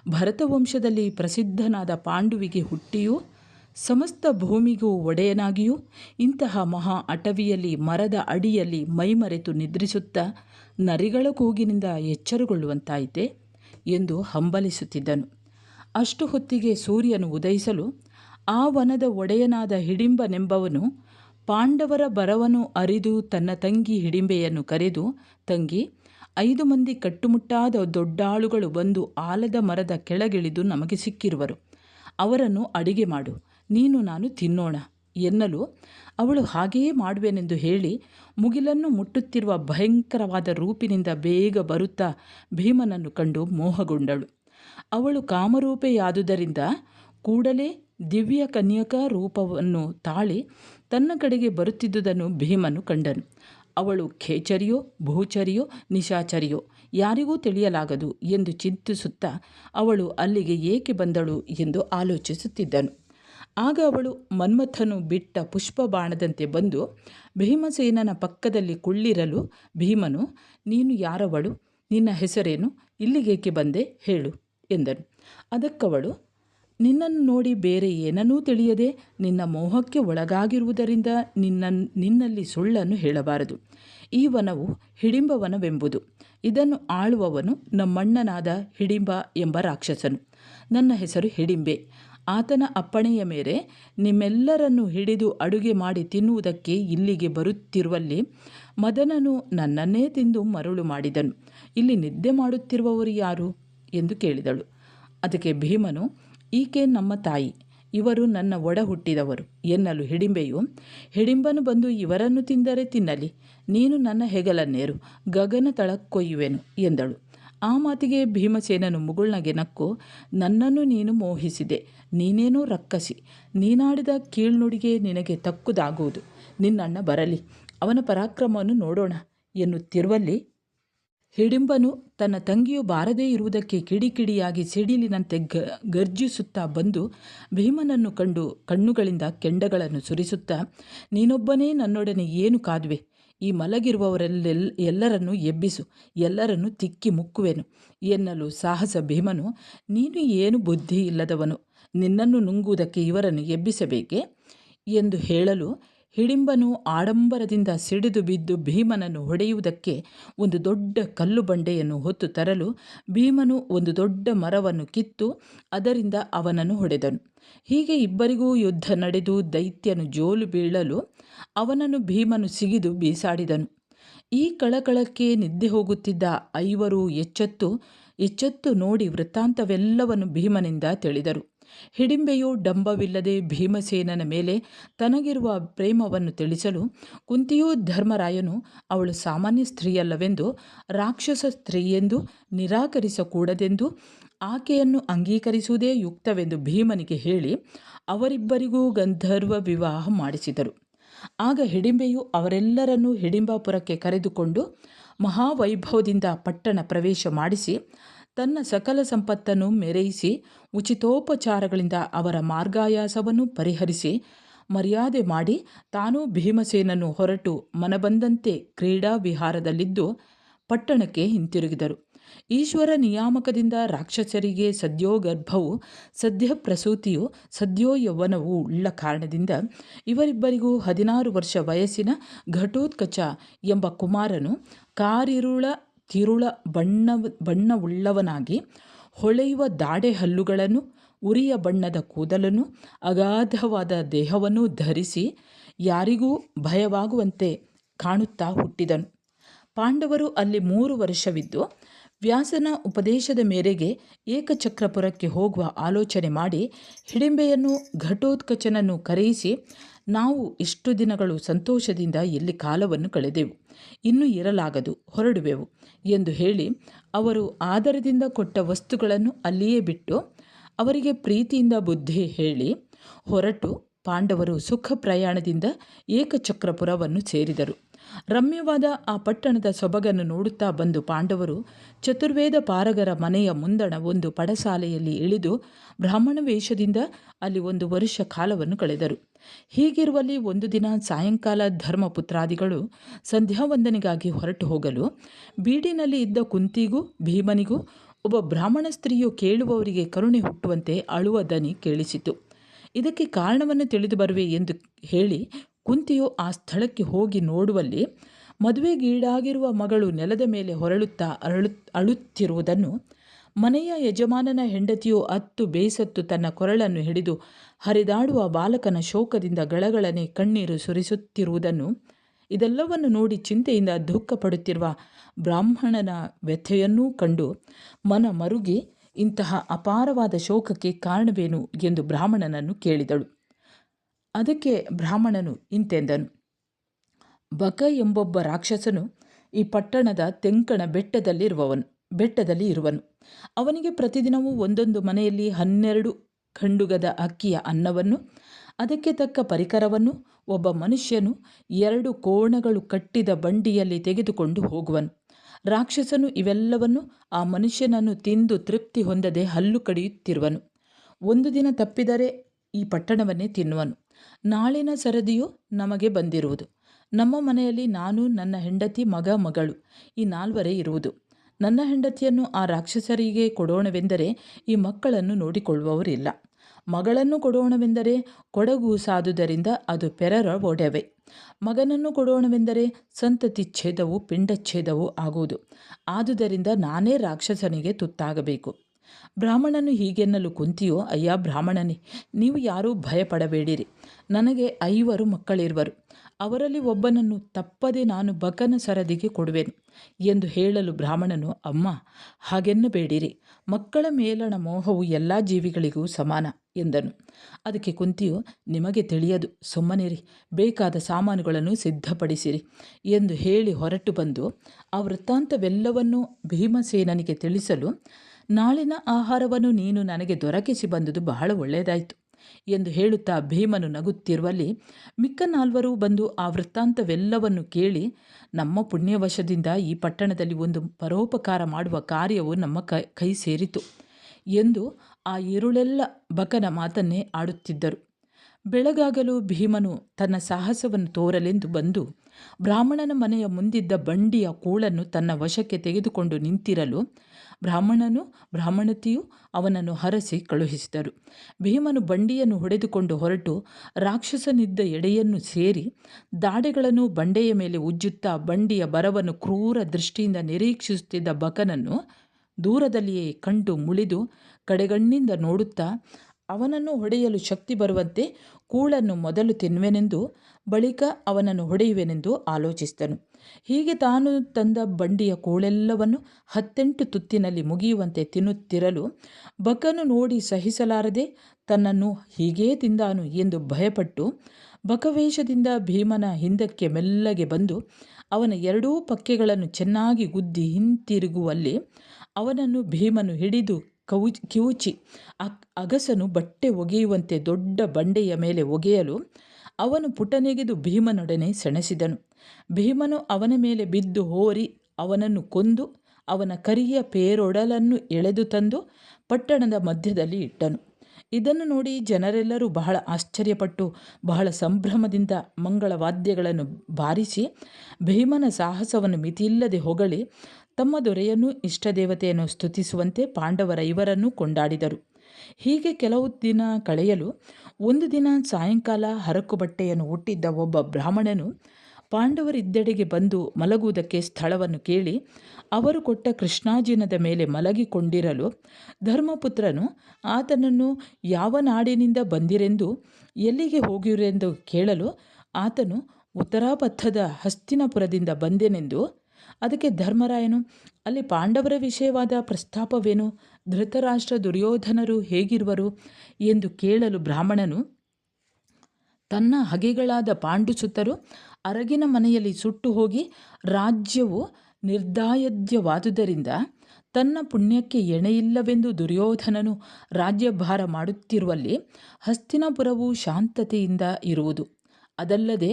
ಭರತವಂಶದಲ್ಲಿ ಪ್ರಸಿದ್ಧನಾದ ಪಾಂಡುವಿಗೆ ಹುಟ್ಟಿಯೂ, ಸಮಸ್ತ ಭೂಮಿಗೂ ಒಡೆಯನಾಗಿಯೂ, ಇಂತಹ ಮಹಾ ಅಟವಿಯಲ್ಲಿ ಮರದ ಅಡಿಯಲ್ಲಿ ಮೈಮರೆತು ನಿದ್ರಿಸುತ್ತಾ ನರಿಗಳ ಕೂಗಿನಿಂದ ಎಚ್ಚರಗೊಳ್ಳುವಂತಾಯಿತೆ ಎಂದು ಹಂಬಲಿಸುತ್ತಿದ್ದನು. ಅಷ್ಟು ಹೊತ್ತಿಗೆ ಸೂರ್ಯನು ಉದಯಿಸಲು ಆ ವನದ ಒಡೆಯನಾದ ಹಿಡಿಂಬನೆಂಬವನು ಪಾಂಡವರ ಬರವನ್ನು ಅರಿದು ತನ್ನ ತಂಗಿ ಹಿಡಿಂಬೆಯನ್ನು ಕರೆದು, ತಂಗಿ ಐದು ಮಂದಿ ಕಟ್ಟುಮುಟ್ಟಾದ ದೊಡ್ಡಾಳುಗಳು ಬಂದು ಆಲದ ಮರದ ಕೆಳಗಿಳಿದು ನಮಗೆ ಸಿಕ್ಕಿರುವರು. ಅವರನ್ನು ಅಡಿಗೆ ಮಾಡು, ನೀನು ನಾನು ತಿನ್ನೋಣ ಎನ್ನಲು ಅವಳು ಹಾಗೆಯೇ ಮಾಡುವೆನೆಂದು ಹೇಳಿ ಮುಗಿಲನ್ನು ಮುಟ್ಟುತ್ತಿರುವ ಭಯಂಕರವಾದ ರೂಪಿನಿಂದ ಬೇಗ ಬರುತ್ತಾ ಭೀಮನನ್ನು ಕಂಡು ಮೋಹಗೊಂಡಳು. ಅವಳು ಕಾಮರೂಪೆಯಾದುದರಿಂದ ಕೂಡಲೇ ದಿವ್ಯ ಕನ್ಯಕ ರೂಪವನ್ನು ತಾಳಿ ತನ್ನ ಕಡೆಗೆ ಬರುತ್ತಿದ್ದುದನ್ನು ಭೀಮನು ಕಂಡನು. ಅವಳು ಖೇಚರಿಯೋ, ಭೂಚರಿಯೋ, ನಿಶಾಚರಿಯೋ ಯಾರಿಗೂ ತಿಳಿಯಲಾಗದು ಎಂದು ಚಿಂತಿಸುತ್ತಾ ಅವಳು ಅಲ್ಲಿಗೆ ಏಕೆ ಬಂದಳು ಎಂದು ಆಲೋಚಿಸುತ್ತಿದ್ದನು. ಆಗ ಅವಳು ಮನ್ಮಥನು ಬಿಟ್ಟ ಪುಷ್ಪ ಬಾಣದಂತೆ ಬಂದು, ಭೀಮಸೇನನ ಪಕ್ಕದಲ್ಲಿ ಕುಳ್ಳಿರಲು, ಭೀಮನು, ನೀನು ಯಾರವಳು? ನಿನ್ನ ಹೆಸರೇನು? ಇಲ್ಲಿಗೇಕೆ ಬಂದೆ? ಹೇಳು ಎಂದನು. ಅದಕ್ಕವಳು ನಿನ್ನನ್ನು ನೋಡಿ ಬೇರೆ ಏನನ್ನೂ ತಿಳಿಯದೆ ನಿನ್ನ ಮೋಹಕ್ಕೆ ಒಳಗಾಗಿರುವುದರಿಂದ ನಿನ್ನ, ನಿನ್ನಲ್ಲಿ ಸುಳ್ಳನ್ನು ಹೇಳಬಾರದು. ಈ ವನವು ಹಿಡಿಂಬವನವೆಂಬುದು. ಇದನ್ನು ಆಳುವವನು ನಮ್ಮಣ್ಣನಾದ ಹಿಡಿಂಬ ಎಂಬ ರಾಕ್ಷಸನು. ನನ್ನ ಹೆಸರು ಹಿಡಿಂಬೆ. ಆತನ ಅಪ್ಪಣೆಯ ಮೇರೆ ನಿಮ್ಮೆಲ್ಲರನ್ನು ಹಿಡಿದು ಅಡುಗೆ ಮಾಡಿ ತಿನ್ನುವುದಕ್ಕೆ ಇಲ್ಲಿಗೆ ಬರುತ್ತಿರುವಲ್ಲಿ ಮದನನು ನನ್ನನ್ನೇ ತಿಂದು ಮರುಳು ಮಾಡಿದನು. ಇಲ್ಲಿ ನಿದ್ದೆ ಮಾಡುತ್ತಿರುವವರು ಯಾರು? ಎಂದು ಕೇಳಿದಳು. ಅದಕ್ಕೆ ಭೀಮನು ಈಕೆ ನಮ್ಮ ತಾಯಿ, ಇವರು ನನ್ನ ಒಡ ಹುಟ್ಟಿದವರು ಎನ್ನಲು ಹಿಡಿಂಬೆಯು, ಹಿಡಿಂಬನು ಬಂದು ಇವರನ್ನು ತಿಂದರೆ ತಿನ್ನಲಿ, ನೀನು ನನ್ನ ಹೆಗಲನ್ನೇರು, ಗಗನ ತಳಕ್ಕೊಯ್ಯುವೆನು ಎಂದಳು. ಆ ಮಾತಿಗೆ ಭೀಮಸೇನನು ಮುಗುಳ್ನಗೆ ನಕ್ಕು, ನನ್ನನ್ನು ನೀನು ಮೋಹಿಸಿದೆ, ನೀನೇನೋ ರಕ್ಕಸಿ, ನೀನಾಡಿದ ಕೀಳ್ನುಡಿಗೆ ನಿನಗೆ ತಕ್ಕುದಾಗುವುದು, ನಿನ್ನಣ್ಣ ಬರಲಿ, ಅವನ ಪರಾಕ್ರಮವನ್ನು ನೋಡೋಣ ಎನ್ನುತ್ತಿರುವಲ್ಲಿ ಹಿಡಿಂಬನು ತನ್ನ ತಂಗಿಯು ಬಾರದೇ ಇರುವುದಕ್ಕೆ ಕಿಡಿಕಿಡಿಯಾಗಿ ಸಿಡಿಲಿನಂತೆ ಗ, ಗರ್ಜಿಸುತ್ತಾ ಬಂದು ಭೀಮನನ್ನು ಕಂಡು ಕಣ್ಣುಗಳಿಂದ ಕೆಂಡಗಳನ್ನು ಸುರಿಸುತ್ತಾ, ನೀನೊಬ್ಬನೇ ನನ್ನೊಡನೆ ಏನು ಕಾದುವೆ? ಈ ಮಲಗಿರುವವರೆಲ್ಲೆಲ್, ಎಲ್ಲರನ್ನು ಎಬ್ಬಿಸು, ಎಲ್ಲರನ್ನು ತಿಕ್ಕಿ ಮುಕ್ಕುವೆನು ಎನ್ನಲು ಸಾಹಸ ಭೀಮನು, ನೀನು ಏನು ಬುದ್ಧಿ ಇಲ್ಲದವನು, ನಿನ್ನನ್ನು ನುಂಗುವುದಕ್ಕೆ ಇವರನ್ನು ಎಬ್ಬಿಸಬೇಕೆ? ಎಂದು ಹೇಳಲು ಹಿಡಿಂಬನು ಆಡಂಬರದಿಂದ ಸಿಡಿದು ಬಿದ್ದು ಭೀಮನನ್ನು ಹೊಡೆಯುವುದಕ್ಕೆ ಒಂದು ದೊಡ್ಡ ಕಲ್ಲು ಬಂಡೆಯನ್ನು ಹೊತ್ತು ತರಲು ಭೀಮನು ಒಂದು ದೊಡ್ಡ ಮರವನ್ನು ಕಿತ್ತು ಅದರಿಂದ ಅವನನ್ನು ಹೊಡೆದನು. ಹೀಗೆ ಇಬ್ಬರಿಗೂ ಯುದ್ಧ ನಡೆದು ದೈತ್ಯನು ಜೋಲು ಬೀಳಲು ಅವನನ್ನು ಭೀಮನು ಸಿಗಿದು ಬೀಸಾಡಿದನು. ಈ ಕಳಕಳಕ್ಕೆ ನಿದ್ದೆ ಹೋಗುತ್ತಿದ್ದ ಐವರು ಎಚ್ಚೆತ್ತು ಎಚ್ಚೆತ್ತು ನೋಡಿ ವೃತ್ತಾಂತವೆಲ್ಲವನ್ನು ಭೀಮನಿಂದ ತಿಳಿದರು. ಹಿಡಿಂಬೆಯು ಡಂಬವಿಲ್ಲದೆ ಭೀಮಸೇನನ ಮೇಲೆ ತನಗಿರುವ ಪ್ರೇಮವನ್ನು ತಿಳಿಸಲು ಕುಂತಿಯೂ ಧರ್ಮರಾಯನು ಅವಳು ಸಾಮಾನ್ಯ ಸ್ತ್ರೀಯಲ್ಲವೆಂದು, ರಾಕ್ಷಸ ಸ್ತ್ರೀಯೆಂದು ನಿರಾಕರಿಸಕೂಡದೆಂದು, ಆಕೆಯನ್ನು ಅಂಗೀಕರಿಸುವುದೇ ಯುಕ್ತವೆಂದು ಭೀಮನಿಗೆ ಹೇಳಿ ಅವರಿಬ್ಬರಿಗೂ ಗಂಧರ್ವ ವಿವಾಹ ಮಾಡಿಸಿದರು. ಆಗ ಹಿಡಿಂಬೆಯು ಅವರೆಲ್ಲರನ್ನೂ ಹಿಡಿಂಬಾಪುರಕ್ಕೆ ಕರೆದುಕೊಂಡು ಮಹಾವೈಭವದಿಂದ ಪಟ್ಟಣ ಪ್ರವೇಶ ಮಾಡಿಸಿ ತನ್ನ ಸಕಲ ಸಂಪತ್ತನ್ನು ಮೆರೆಯಿಸಿ ಉಚಿತೋಪಚಾರಗಳಿಂದ ಅವರ ಮಾರ್ಗಾಯಾಸವನ್ನು ಪರಿಹರಿಸಿ ಮರ್ಯಾದೆ ಮಾಡಿ ತಾನೂ ಭೀಮಸೇನನ್ನು ಹೊರಟು ಮನಬಂದಂತೆ ಕ್ರೀಡಾ ವಿಹಾರದಲ್ಲಿದ್ದು ಪಟ್ಟಣಕ್ಕೆ ಹಿಂತಿರುಗಿದರು. ಈಶ್ವರ ನಿಯಾಮಕದಿಂದ ರಾಕ್ಷಸರಿಗೆ ಸದ್ಯೋ ಗರ್ಭವು ಸದ್ಯ ಪ್ರಸೂತಿಯು, ಸದ್ಯೋ ಯೌವನವು ಉಳ್ಳ ಕಾರಣದಿಂದ ಇವರಿಬ್ಬರಿಗೂ ಹದಿನಾರು ವರ್ಷ ವಯಸ್ಸಿನ ಘಟೋತ್ಕಚ ಎಂಬ ಕುಮಾರನು ಕಾರಿರುಳ ತಿರುಳ ಬಣ್ಣ ಬಣ್ಣವುಳ್ಳವನಾಗಿ ಹೊಳೆಯುವ ದಾಡೆ ಹಲ್ಲುಗಳನ್ನು, ಉರಿಯ ಬಣ್ಣದ ಕೂದಲನ್ನು, ಅಗಾಧವಾದ ದೇಹವನ್ನು ಧರಿಸಿ ಯಾರಿಗೂ ಭಯವಾಗುವಂತೆ ಕಾಣುತ್ತಾ ಹುಟ್ಟಿದನು. ಪಾಂಡವರು ಅಲ್ಲಿ ಮೂರು ವರ್ಷವಿದ್ದು, ವ್ಯಾಸನ ಉಪದೇಶದ ಮೇರೆಗೆ ಏಕಚಕ್ರಪುರಕ್ಕೆ ಹೋಗುವ ಆಲೋಚನೆ ಮಾಡಿ ಹಿಡಿಂಬೆಯನ್ನು, ಘಟೋತ್ಕಚನನ್ನು ಕರೆಯಿಸಿ, ನಾವು ಇಷ್ಟು ದಿನಗಳು ಸಂತೋಷದಿಂದ ಇಲ್ಲಿ ಕಾಲವನ್ನು ಕಳೆದೆವು. ಇನ್ನು ಇರಲಾಗದು, ಹೊರಡುವೆವು ಎಂದು ಹೇಳಿ ಅವರು ಆದರದಿಂದ ಕೊಟ್ಟ ವಸ್ತುಗಳನ್ನು ಅಲ್ಲಿಯೇ ಬಿಟ್ಟು ಅವರಿಗೆ ಪ್ರೀತಿಯಿಂದ ಬುದ್ಧಿ ಹೇಳಿ ಹೊರಟು ಪಾಂಡವರು ಸುಖ ಪ್ರಯಾಣದಿಂದ ಏಕಚಕ್ರಪುರವನ್ನು ಸೇರಿದರು. ರಮ್ಯವಾದ ಆ ಪಟ್ಟಣದ ಸೊಬಗನ್ನು ನೋಡುತ್ತಾ ಬಂದು ಪಾಂಡವರು ಚತುರ್ವೇದ ಪಾರಗರ ಮನೆಯ ಮುಂದಣ ಒಂದು ಪಡಸಾಲೆಯಲ್ಲಿ ಇಳಿದು ಬ್ರಾಹ್ಮಣ ವೇಷದಿಂದ ಅಲ್ಲಿ ಒಂದು ವರ್ಷ ಕಾಲವನ್ನು ಕಳೆದರು. ಹೀಗಿರುವಲ್ಲಿ ಒಂದು ದಿನ ಸಾಯಂಕಾಲ ಧರ್ಮಪುತ್ರಾದಿಗಳು ಸಂಧ್ಯಾವಂದನೆಗಾಗಿ ಹೊರಟು ಹೋಗಲು ಬೀಡಿನಲ್ಲಿ ಇದ್ದ ಕುಂತಿಗೂ ಭೀಮನಿಗೂ ಒಬ್ಬ ಬ್ರಾಹ್ಮಣ ಸ್ತ್ರೀಯು ಕೇಳುವವರಿಗೆ ಕರುಣೆ ಹುಟ್ಟುವಂತೆ ಅಳುವ ದನಿ ಕೇಳಿಸಿತು. ಇದಕ್ಕೆ ಕಾರಣವನ್ನು ತಿಳಿದು ಬರುವೆ ಎಂದು ಹೇಳಿ ಕುಂತಿಯು ಆ ಸ್ಥಳಕ್ಕೆ ಹೋಗಿ ನೋಡುವಲ್ಲಿ ಮದುವೆಗೀಡಾಗಿರುವ ಮಗಳು ನೆಲದ ಮೇಲೆ ಹೊರಳುತ್ತಾ ಅರಳು ಅಳುತ್ತಿರುವುದನ್ನು ಮನೆಯ ಯಜಮಾನನ ಹೆಂಡತಿಯು ಅತ್ತು ಬೇಸತ್ತು ತನ್ನ ಕೊರಳನ್ನು ಹಿಡಿದು ಹರಿದಾಡುವ ಬಾಲಕನ ಶೋಕದಿಂದ ಗಳಗಳನೆ ಕಣ್ಣೀರು ಸುರಿಸುತ್ತಿರುವುದನ್ನು ಇದೆಲ್ಲವನ್ನು ನೋಡಿ ಚಿಂತೆಯಿಂದ ದುಃಖ ಪಡುತ್ತಿರುವ ಬ್ರಾಹ್ಮಣನ ವ್ಯಥೆಯನ್ನೂ ಕಂಡು ಮನ ಮರುಗಿ ಇಂತಹ ಅಪಾರವಾದ ಶೋಕಕ್ಕೆ ಕಾರಣವೇನು ಎಂದು ಬ್ರಾಹ್ಮಣನನ್ನು ಕೇಳಿದಳು. ಅದಕ್ಕೆ ಬ್ರಾಹ್ಮಣನು ಇಂತೆಂದನು. ಬಕ ಎಂಬೊಬ್ಬ ರಾಕ್ಷಸನು ಈ ಪಟ್ಟಣದ ತೆಂಕಣ ಬೆಟ್ಟದಲ್ಲಿರುವವನು, ಬೆಟ್ಟದಲ್ಲಿ ಇರುವನು. ಅವನಿಗೆ ಪ್ರತಿದಿನವೂ ಒಂದೊಂದು ಮನೆಯಲ್ಲಿ ಹನ್ನೆರಡು ಖಂಡುಗದ ಅಕ್ಕಿಯ ಅನ್ನವನ್ನು, ಅದಕ್ಕೆ ತಕ್ಕ ಪರಿಕರವನ್ನು, ಒಬ್ಬ ಮನುಷ್ಯನು ಎರಡು ಕೋಣಗಳು ಕಟ್ಟಿದ ಬಂಡಿಯಲ್ಲಿ ತೆಗೆದುಕೊಂಡು ಹೋಗುವನು. ರಾಕ್ಷಸನು ಇವೆಲ್ಲವನ್ನು ಆ ಮನುಷ್ಯನನ್ನು ತಿಂದು ತೃಪ್ತಿ ಹೊಂದದೆ ಹಲ್ಲು ಕಡಿಯುತ್ತಿರುವನು. ಒಂದು ದಿನ ತಪ್ಪಿದರೆ ಈ ಪಟ್ಟಣವನ್ನೇ ತಿನ್ನುವನು. ನಾಳಿನ ಸರದಿಯು ನಮಗೆ ಬಂದಿರುವುದು. ನಮ್ಮ ಮನೆಯಲ್ಲಿ ನಾನು, ನನ್ನ ಹೆಂಡತಿ, ಮಗ, ಮಗಳು ಈ ನಾಲ್ವರೇ ಇರುವುದು. ನನ್ನ ಹೆಂಡತಿಯನ್ನು ಆ ರಾಕ್ಷಸರಿಗೆ ಕೊಡೋಣವೆಂದರೆ ಈ ಮಕ್ಕಳನ್ನು ನೋಡಿಕೊಳ್ಳುವವರಿಲ್ಲ ಮಗಳನ್ನು ಕೊಡೋಣವೆಂದರೆ ಕೊಡಗು ಸಾದುದರಿಂದ ಅದು ಪೆರರ ಒಡವೆ. ಮಗನನ್ನು ಕೊಡೋಣವೆಂದರೆ ಸಂತತಿ ಛೇದವು ಪಿಂಡಚ್ಛೇದವು ಆಗುವುದು. ಆದುದರಿಂದ ನಾನೇ ರಾಕ್ಷಸನಿಗೆ ತುತ್ತಾಗಬೇಕು. ಬ್ರಾಹ್ಮಣನು ಹೀಗೆನ್ನಲು ಕುಂತಿಯೋ, ಅಯ್ಯ ಬ್ರಾಹ್ಮಣನೇ, ನೀವು ಯಾರೂ ಭಯಪಡಬೇಡಿರಿ. ನನಗೆ ಐವರು ಮಕ್ಕಳಿರುವರು. ಅವರಲ್ಲಿ ಒಬ್ಬನನ್ನು ತಪ್ಪದೆ ನಾನು ಬಕನ ಸರದಿಗೆ ಕೊಡುವೆನು ಎಂದು ಹೇಳಲು ಬ್ರಾಹ್ಮಣನು, ಅಮ್ಮ, ಹಾಗೆನ್ನಬೇಡಿರಿ. ಮಕ್ಕಳ ಮೇಲಣ ಮೋಹವು ಎಲ್ಲ ಜೀವಿಗಳಿಗೂ ಸಮಾನ ಎಂದನು. ಅದಕ್ಕೆ ಕುಂತಿಯು, ನಿಮಗೆ ತಿಳಿಯದು, ಸುಮ್ಮನಿರಿ, ಬೇಕಾದ ಸಾಮಾನುಗಳನ್ನು ಸಿದ್ಧಪಡಿಸಿರಿ ಎಂದು ಹೇಳಿ ಹೊರಟು ಬಂದು, ಆ ವೃತ್ತಾಂತವೆಲ್ಲವನ್ನೂ ಭೀಮಸೇನನಿಗೆ ತಿಳಿಸಲು ನಾಳಿನ ಆಹಾರವನ್ನು ನೀನು ನನಗೆ ದೊರಕಿಸಿ ಬಂದುದು ಬಹಳ ಒಳ್ಳೆಯದಾಯಿತು ಎಂದು ಹೇಳುತ್ತಾ ಭೀಮನು ನಗುತ್ತಿರುವಲ್ಲಿ ಮಿಕ್ಕ ನಾಲ್ವರು ಬಂದು ಆ ವೃತ್ತಾಂತವೆಲ್ಲವನ್ನು ಕೇಳಿ ನಮ್ಮ ಪುಣ್ಯವಶದಿಂದ ಈ ಪಟ್ಟಣದಲ್ಲಿ ಒಂದು ಪರೋಪಕಾರ ಮಾಡುವ ಕಾರ್ಯವು ನಮ್ಮ ಕೈ ಕೈ ಸೇರಿತು ಎಂದು ಆ ಇರುಳೆಲ್ಲ ಬಕನ ಮಾತನ್ನೇ ಆಡುತ್ತಿದ್ದರು. ಬೆಳಗಾಗಲು ಭೀಮನು ತನ್ನ ಸಾಹಸವನ್ನು ತೋರಲೆಂದು ಬಂದು ಬ್ರಾಹ್ಮಣನ ಮನೆಯ ಮುಂದಿದ್ದ ಬಂಡಿಯ ಕೋಳನ್ನು ತನ್ನ ವಶಕ್ಕೆ ತೆಗೆದುಕೊಂಡು ನಿಂತಿರಲು ಬ್ರಾಹ್ಮಣನು ಬ್ರಾಹ್ಮಣತಿಯು ಅವನನ್ನು ಹರಸಿ ಕಳುಹಿಸಿದರು. ಭೀಮನು ಬಂಡಿಯನ್ನು ಹೊಡೆದುಕೊಂಡು ಹೊರಟು ರಾಕ್ಷಸನಿದ್ದ ಎಡೆಯನ್ನು ಸೇರಿ ದಾಡೆಗಳನ್ನು ಬಂಡೆಯ ಮೇಲೆ ಉಜ್ಜುತ್ತಾ ಬಂಡಿಯ ಬರವನ್ನು ಕ್ರೂರ ದೃಷ್ಟಿಯಿಂದ ನಿರೀಕ್ಷಿಸುತ್ತಿದ್ದ ಬಕನನ್ನು ದೂರದಲ್ಲಿಯೇ ಕಂಡು ಮುಳಿದು ಕಡೆಗಣ್ಣಿಂದ ನೋಡುತ್ತಾ, ಅವನನ್ನು ಹೊಡೆಯಲು ಶಕ್ತಿ ಬರುವಂತೆ ಕೂಳನ್ನು ಮೊದಲು ತಿನ್ನುವೆನೆಂದು ಬಳಿಕ ಅವನನ್ನು ಹೊಡೆಯುವೆನೆಂದು ಆಲೋಚಿಸಿದನು. ಹೀಗೆ ತಾನು ತಂದ ಬಂಡಿಯ ಕೋಳೆಲ್ಲವನ್ನು ಹತ್ತೆಂಟು ತುತ್ತಿನಲ್ಲಿ ಮುಗಿಯುವಂತೆ ತಿನ್ನುತ್ತಿರಲು ಬಕನು ನೋಡಿ ಸಹಿಸಲಾರದೆ ತನ್ನನ್ನು ಹೀಗೇ ತಿಂದಾನು ಎಂದು ಭಯಪಟ್ಟು ಬಕವೇಷದಿಂದ ಭೀಮನ ಹಿಂದಕ್ಕೆ ಮೆಲ್ಲಗೆ ಬಂದು ಅವನ ಎರಡೂ ಪಕ್ಕೆಗಳನ್ನು ಚೆನ್ನಾಗಿ ಗುದ್ದಿ ಹಿಂತಿರುಗುವಲ್ಲಿ ಅವನನ್ನು ಭೀಮನು ಹಿಡಿದು ಕವು, ಕಿವುಚಿ ಅಗಸನು ಬಟ್ಟೆ ಒಗೆಯುವಂತೆ ದೊಡ್ಡ ಬಂಡೆಯ ಮೇಲೆ ಒಗೆಯಲು ಅವನು ಪುಟನೆಗೆದು ಭೀಮನೊಡನೆ ಸೆಣಸಿದನು. ಭೀಮನು ಅವನ ಮೇಲೆ ಬಿದ್ದು ಹೋರಿ, ಅವನನ್ನು ಕೊಂದು, ಅವನ ಕರಿಯ ಪೇರೊಡಲನ್ನು ಎಳೆದು ತಂದು ಪಟ್ಟಣದ ಮಧ್ಯದಲ್ಲಿ ಇಟ್ಟನು. ಇದನ್ನು ನೋಡಿ ಜನರೆಲ್ಲರೂ ಬಹಳ ಆಶ್ಚರ್ಯಪಟ್ಟು, ಬಹಳ ಸಂಭ್ರಮದಿಂದ ಮಂಗಳ ವಾದ್ಯಗಳನ್ನು ಬಾರಿಸಿ, ಭೀಮನ ಸಾಹಸವನ್ನು ಮಿತಿಯಿಲ್ಲದೆ ಹೊಗಳಿ, ತಮ್ಮ ದೊರೆಯನ್ನು ಇಷ್ಟದೇವತೆಯನ್ನು ಸ್ತುತಿಸುವಂತೆ ಪಾಂಡವರ ಇವರನ್ನು ಕೊಂಡಾಡಿದರು. ಹೀಗೆ ಕೆಲವು ದಿನ ಕಳೆಯಲು ಒಂದು ದಿನ ಸಾಯಂಕಾಲ ಹರಕು ಬಟ್ಟೆಯನ್ನು ಹುಟ್ಟಿದ್ದ ಒಬ್ಬ ಬ್ರಾಹ್ಮಣನು ಪಾಂಡವರಿದ್ದೆಡೆಗೆ ಬಂದು ಮಲಗುವುದಕ್ಕೆ ಸ್ಥಳವನ್ನು ಕೇಳಿ, ಅವರು ಕೊಟ್ಟ ಕೃಷ್ಣಾಜಿನದ ಮೇಲೆ ಮಲಗಿಕೊಂಡಿರಲು ಧರ್ಮಪುತ್ರನು, ಆತನನ್ನು ಯಾವ ನಾಡಿನಿಂದ ಬಂದಿರೆಂದು ಎಲ್ಲಿಗೆ ಹೋಗಿರೆಂದು ಕೇಳಲು ಆತನು ಉತ್ತರಾಪಥದ ಹಸ್ತಿನಪುರದಿಂದ ಬಂದೆನೆಂದು, ಅದಕ್ಕೆ ಧರ್ಮರಾಯನು, ಅಲ್ಲಿ ಪಾಂಡವರ ವಿಷಯವಾದ ಪ್ರಸ್ತಾಪವೇನು? ಧೃತರಾಷ್ಟ್ರ ದುರ್ಯೋಧನರು ಹೇಗಿರುವರು ಎಂದು ಕೇಳಲು ಬ್ರಾಹ್ಮಣನು ತನ್ನ ಹಗೆಗಳಾದ ಪಾಂಡುಸುತ್ತರು ಅರಗಿನ ಮನೆಯಲ್ಲಿ ಸುಟ್ಟು ಹೋಗಿ ರಾಜ್ಯವು ನಿರ್ದಾಯದ್ಯವಾದುದರಿಂದ ತನ್ನ ಪುಣ್ಯಕ್ಕೆ ಎಣೆಯಿಲ್ಲವೆಂದು ದುರ್ಯೋಧನನು ರಾಜ್ಯಭಾರ ಮಾಡುತ್ತಿರುವಲ್ಲಿ ಹಸ್ತಿನಪುರವು ಶಾಂತತೆಯಿಂದ ಇರುವುದು. ಅದಲ್ಲದೆ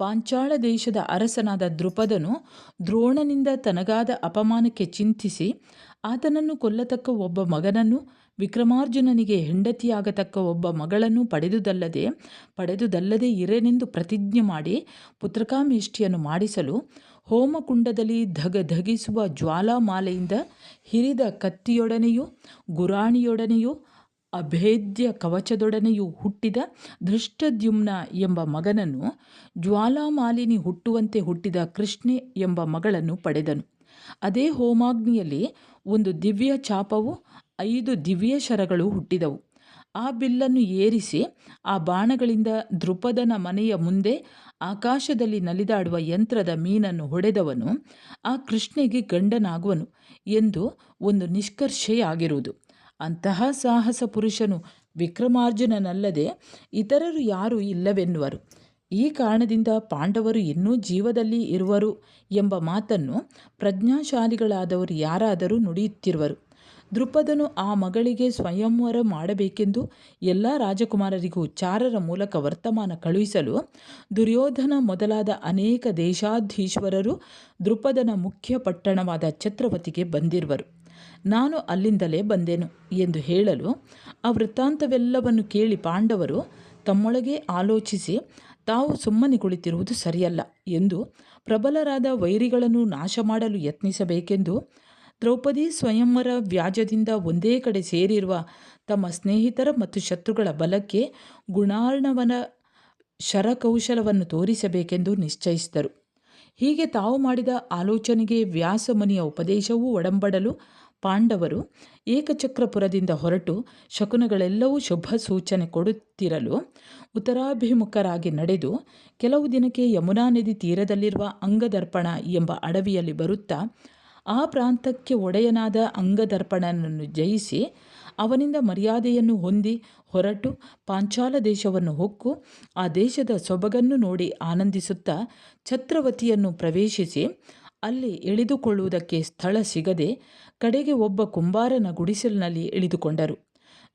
ಪಾಂಚಾಳ ದೇಶದ ಅರಸನಾದ ದೃಪದನು ದ್ರೋಣನಿಂದ ತನಗಾದ ಅಪಮಾನಕ್ಕೆ ಚಿಂತಿಸಿ ಆತನನ್ನು ಕೊಲ್ಲತಕ್ಕ ಒಬ್ಬ ಮಗನನ್ನು, ವಿಕ್ರಮಾರ್ಜುನನಿಗೆ ಹೆಂಡತಿಯಾಗತಕ್ಕ ಒಬ್ಬ ಮಗಳನ್ನು ಪಡೆದುದಲ್ಲದೆ ಪಡೆದುದಲ್ಲದೆ ಇರೆನೆಂದು ಪ್ರತಿಜ್ಞೆ ಮಾಡಿ ಪುತ್ರಕಾಮೇಷ್ಟಿಯನ್ನು ಮಾಡಿಸಲು ಹೋಮಕುಂಡದಲ್ಲಿ ಧಗ ಧಗಿಸುವ ಜ್ವಾಲಾಮಾಲೆಯಿಂದ ಹಿರಿದ ಕತ್ತಿಯೊಡನೆಯೂ, ಗುರಾಣಿಯೊಡನೆಯೂ, ಅಭೇದ್ಯ ಕವಚದೊಡನೆಯೂ ಹುಟ್ಟಿದ ಧೃಷ್ಟದ್ಯುಮ್ನ ಎಂಬ ಮಗನನ್ನು, ಜ್ವಾಲಾಮಾಲಿನಿ ಹುಟ್ಟುವಂತೆ ಹುಟ್ಟಿದ ಕೃಷ್ಣೆ ಎಂಬ ಮಗಳನ್ನು ಪಡೆದನು. ಅದೇ ಹೋಮಾಗ್ನಿಯಲ್ಲಿ ಒಂದು ದಿವ್ಯ ಚಾಪವು ಐದು ದಿವ್ಯ ಶರಗಳು ಹುಟ್ಟಿದವು. ಆ ಬಿಲ್ಲನ್ನು ಏರಿಸಿ ಆ ಬಾಣಗಳಿಂದ ದೃಪದನ ಮನೆಯ ಮುಂದೆ ಆಕಾಶದಲ್ಲಿ ನಲಿದಾಡುವ ಯಂತ್ರದ ಮೀನನ್ನು ಹೊಡೆದವನು, ಆ ಕೃಷ್ಣೆಗೆ ಗಂಡನಾಗುವನು ಎಂದು ಒಂದು ನಿಷ್ಕರ್ಷೆಯಾಗಿರುವುದು ಅಂತಹ ಸಾಹಸ ಪುರುಷನು ವಿಕ್ರಮಾರ್ಜುನನಲ್ಲದೆ ಇತರರು ಯಾರೂ ಇಲ್ಲವೆನ್ನುವರು. ಈ ಕಾರಣದಿಂದ ಪಾಂಡವರು ಇನ್ನೂ ಜೀವದಲ್ಲಿ ಇರುವರು ಎಂಬ ಮಾತನ್ನು ಪ್ರಜ್ಞಾಶಾಲಿಗಳಾದವರು ಯಾರಾದರೂ ನುಡಿಯುತ್ತಿರುವರು. ದೃಪದನು ಆ ಮಗಳಿಗೆ ಸ್ವಯಂವರ ಮಾಡಬೇಕೆಂದು ಎಲ್ಲ ರಾಜಕುಮಾರರಿಗೂ ಚಾರರ ಮೂಲಕ ವರ್ತಮಾನ ಕಳುಹಿಸಲು ದುರ್ಯೋಧನ ಮೊದಲಾದ ಅನೇಕ ದೇಶಾಧೀಶ್ವರರು ದೃಪದನ ಮುಖ್ಯ ಪಟ್ಟಣವಾದ ಛತ್ರವತಿಗೆ ಬಂದಿರುವರು. ನಾನು ಅಲ್ಲಿಂದಲೇ ಬಂದೆನು ಎಂದು ಹೇಳಲು ಆ ವೃತ್ತಾಂತವೆಲ್ಲವನ್ನು ಕೇಳಿ ಪಾಂಡವರು ತಮ್ಮೊಳಗೆ ಆಲೋಚಿಸಿ ತಾವು ಸುಮ್ಮನೆ ಕುಳಿತಿರುವುದು ಸರಿಯಲ್ಲ ಎಂದು ಪ್ರಬಲರಾದ ವೈರಿಗಳನ್ನು ನಾಶ ಮಾಡಲು ಯತ್ನಿಸಬೇಕೆಂದು ದ್ರೌಪದಿ ಸ್ವಯಂವರ ವ್ಯಾಜದಿಂದ ಒಂದೇ ಕಡೆ ಸೇರಿರುವ ತಮ್ಮ ಸ್ನೇಹಿತರ ಮತ್ತು ಶತ್ರುಗಳ ಬಲಕ್ಕೆ ಗುಣಾರ್ಣವನ ಶರಕೌಶಲವನ್ನು ತೋರಿಸಬೇಕೆಂದು ನಿಶ್ಚಯಿಸಿದರು. ಹೀಗೆ ತಾವು ಮಾಡಿದ ಆಲೋಚನೆಗೆ ವ್ಯಾಸಮುನಿಯ ಉಪದೇಶವೂ ಒಡಂಬಡಲು ಪಾಂಡವರು ಏಕಚಕ್ರಪುರದಿಂದ ಹೊರಟು ಶಕುನಗಳೆಲ್ಲವೂ ಶುಭ ಸೂಚನೆ ಕೊಡುತ್ತಿರಲು ಉತ್ತರಾಭಿಮುಖರಾಗಿ ನಡೆದು ಕೆಲವು ದಿನಕ್ಕೆ ಯಮುನಾ ನದಿ ತೀರದಲ್ಲಿರುವ ಅಂಗದರ್ಪಣ ಎಂಬ ಅಡವಿಯಲ್ಲಿ ಬರುತ್ತಾ ಆ ಪ್ರಾಂತಕ್ಕೆ ಒಡೆಯನಾದ ಅಂಗದರ್ಪಣನನ್ನು ಜಯಿಸಿ ಅವನಿಂದ ಮರ್ಯಾದೆಯನ್ನು ಹೊಂದಿ ಹೊರಟು ಪಾಂಚಾಲ ದೇಶವನ್ನು ಹೊಕ್ಕು ಆ ದೇಶದ ಸೊಬಗನ್ನು ನೋಡಿ ಆನಂದಿಸುತ್ತಾ ಛತ್ರವತಿಯನ್ನು ಪ್ರವೇಶಿಸಿ ಅಲ್ಲಿ ಇಳಿದುಕೊಳ್ಳುವುದಕ್ಕೆ ಸ್ಥಳ ಸಿಗದೆ ಕಡೆಗೆ ಒಬ್ಬ ಕುಂಬಾರನ ಗುಡಿಸಲಿನಲ್ಲಿ ಇಳಿದುಕೊಂಡರು.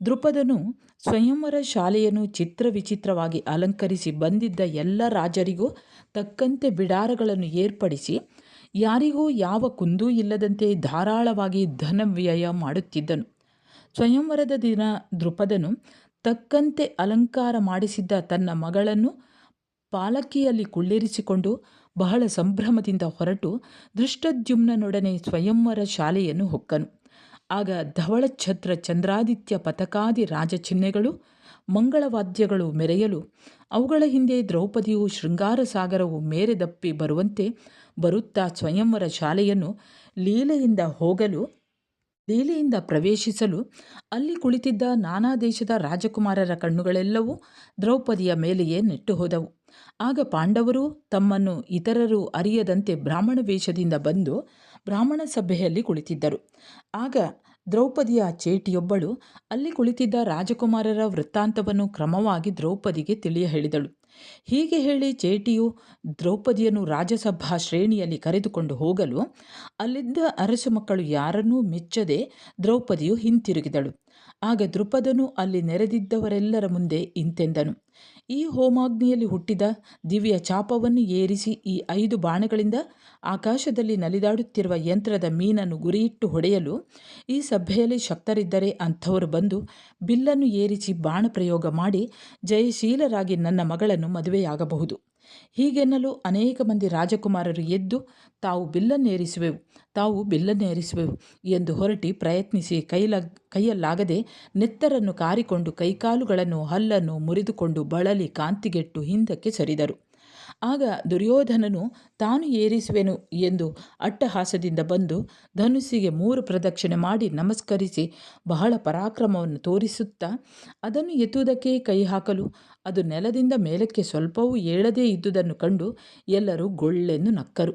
ದೃಪದನು ಸ್ವಯಂವರ ಶಾಲೆಯನ್ನು ಚಿತ್ರ ವಿಚಿತ್ರವಾಗಿ ಅಲಂಕರಿಸಿ ಬಂದಿದ್ದ ಎಲ್ಲ ರಾಜರಿಗೂ ತಕ್ಕಂತೆ ಬಿಡಾರಗಳನ್ನು ಏರ್ಪಡಿಸಿ, ಯಾರಿಗೂ ಯಾವ ಕುಂದೂ ಇಲ್ಲದಂತೆ ಧಾರಾಳವಾಗಿ ಧನವ್ಯಯ ಮಾಡುತ್ತಿದ್ದನು. ಸ್ವಯಂವರದ ದಿನ ದೃಪದನು ತಕ್ಕಂತೆ ಅಲಂಕಾರ ಮಾಡಿಸಿದ್ದ ತನ್ನ ಮಗಳನ್ನು ಪಾಲಕಿಯಲ್ಲಿ ಕುಳ್ಳಿರಿಸಿಕೊಂಡು ಬಹಳ ಸಂಭ್ರಮದಿಂದ ಹೊರಟು ದೃಷ್ಟದ್ಯುಮ್ನೊಡನೆ ಸ್ವಯಂವರ ಶಾಲೆಯನ್ನು ಹೊಕ್ಕನು. ಆಗ ಧವಳಛತ್ರ ಚಂದ್ರಾದಿತ್ಯ ಪತಕಾದಿ ರಾಜಚಿಹ್ನೆಗಳು, ಮಂಗಳವಾದ್ಯಗಳು ಮೆರೆಯಲು, ಅವುಗಳ ಹಿಂದೆ ದ್ರೌಪದಿಯು ಶೃಂಗಾರ ಸಾಗರವು ಮೇರೆದಪ್ಪಿ ಬರುವಂತೆ ಬರುತ್ತಾ ಸ್ವಯಂವರ ಶಾಲೆಯನ್ನು ಲೀಲೆಯಿಂದ ಹೋಗಲು, ಲೀಲೆಯಿಂದ ಪ್ರವೇಶಿಸಲು ಅಲ್ಲಿ ಕುಳಿತಿದ್ದ ನಾನಾ ದೇಶದ ರಾಜಕುಮಾರರ ಕಣ್ಣುಗಳೆಲ್ಲವೂ ದ್ರೌಪದಿಯ ಮೇಲೆಯೇ ನೆಟ್ಟು ಹೋದವು ಆಗ ಪಾಂಡವರು ತಮ್ಮನ್ನು ಇತರರು ಅರಿಯದಂತೆ ಬ್ರಾಹ್ಮಣ ವೇಷದಿಂದ ಬಂದು ಬ್ರಾಹ್ಮಣ ಸಭೆಯಲ್ಲಿ ಕುಳಿತಿದ್ದರು. ಆಗ ದ್ರೌಪದಿಯ ಚೇಟಿಯೊಬ್ಬಳು ಅಲ್ಲಿ ಕುಳಿತಿದ್ದ ರಾಜಕುಮಾರರ ವೃತ್ತಾಂತವನ್ನು ಕ್ರಮವಾಗಿ ದ್ರೌಪದಿಗೆ ತಿಳಿಯ ಹೇಳಿದಳು. ಹೀಗೆ ಹೇಳಿ ಚೇಟಿಯು ದ್ರೌಪದಿಯನ್ನು ರಾಜಸಭಾ ಶ್ರೇಣಿಯಲ್ಲಿ ಕರೆದುಕೊಂಡು ಹೋಗಲು ಅಲ್ಲಿದ್ದ ಅರಸು ಮಕ್ಕಳು ಯಾರನ್ನೂ ಮೆಚ್ಚದೆ ದ್ರೌಪದಿಯು ಹಿಂತಿರುಗಿದಳು. ಆಗ ದೃಪದನು ಅಲ್ಲಿ ನೆರೆದಿದ್ದವರೆಲ್ಲರ ಮುಂದೆ ಇಂತೆಂದನು. ಈ ಹೋಮಾಗ್ನಿಯಲ್ಲಿ ಹುಟ್ಟಿದ ದಿವ್ಯ ಚಾಪವನ್ನು ಏರಿಸಿ ಈ ಐದು ಬಾಣಗಳಿಂದ ಆಕಾಶದಲ್ಲಿ ನಲಿದಾಡುತ್ತಿರುವ ಯಂತ್ರದ ಮೀನನ್ನು ಗುರಿಯಿಟ್ಟು ಹೊಡೆಯಲು ಈ ಸಭೆಯಲ್ಲಿ ಶಕ್ತರಿದ್ದರೆ ಅಂಥವರು ಬಂದು ಬಿಲ್ಲನ್ನು ಏರಿಸಿ ಬಾಣ ಪ್ರಯೋಗ ಮಾಡಿ ಜಯಶೀಲರಾಗಿ ನನ್ನ ಮಗಳನ್ನು ಮದುವೆಯಾಗಬಹುದು. ಹೀಗೆನ್ನಲು ಅನೇಕ ಮಂದಿ ರಾಜಕುಮಾರರು ಎದ್ದು, ತಾವು ಬಿಲ್ಲನ್ನೇರಿಸುವೆವು ತಾವು ಬಿಲ್ಲನ್ನೇರಿಸುವೆವು ಎಂದು ಹೊರಟಿ ಪ್ರಯತ್ನಿಸಿ ಕೈಲ, ಕೈಯಲ್ಲಾಗದೆ ನೆತ್ತರನ್ನು ಕಾರಿಕೊಂಡು ಕೈಕಾಲುಗಳನ್ನು, ಹಲ್ಲನ್ನು ಮುರಿದುಕೊಂಡು ಬಳಲಿ ಕಾಂತಿಗೆಟ್ಟು ಹಿಂದಕ್ಕೆ ಸರಿದರು. ಆಗ ದುರ್ಯೋಧನನು, ತಾನು ಏರಿಸುವೆನು ಎಂದು ಅಟ್ಟಹಾಸದಿಂದ ಬಂದು ಧನುಸ್ಸಿಗೆ ಮೂರು ಪ್ರದಕ್ಷಿಣೆ ಮಾಡಿ ನಮಸ್ಕರಿಸಿ ಬಹಳ ಪರಾಕ್ರಮವನ್ನು ತೋರಿಸುತ್ತಾ ಅದನ್ನು ಎತ್ತುವುದಕ್ಕೆ ಕೈ ಹಾಕಲು ಅದು ನೆಲದಿಂದ ಮೇಲಕ್ಕೆ ಸ್ವಲ್ಪವೂ ಏಳದೇ ಇದ್ದುದನ್ನು ಕಂಡು ಎಲ್ಲರೂ ಗೊಳ್ಳೆಂದು ನಕ್ಕರು.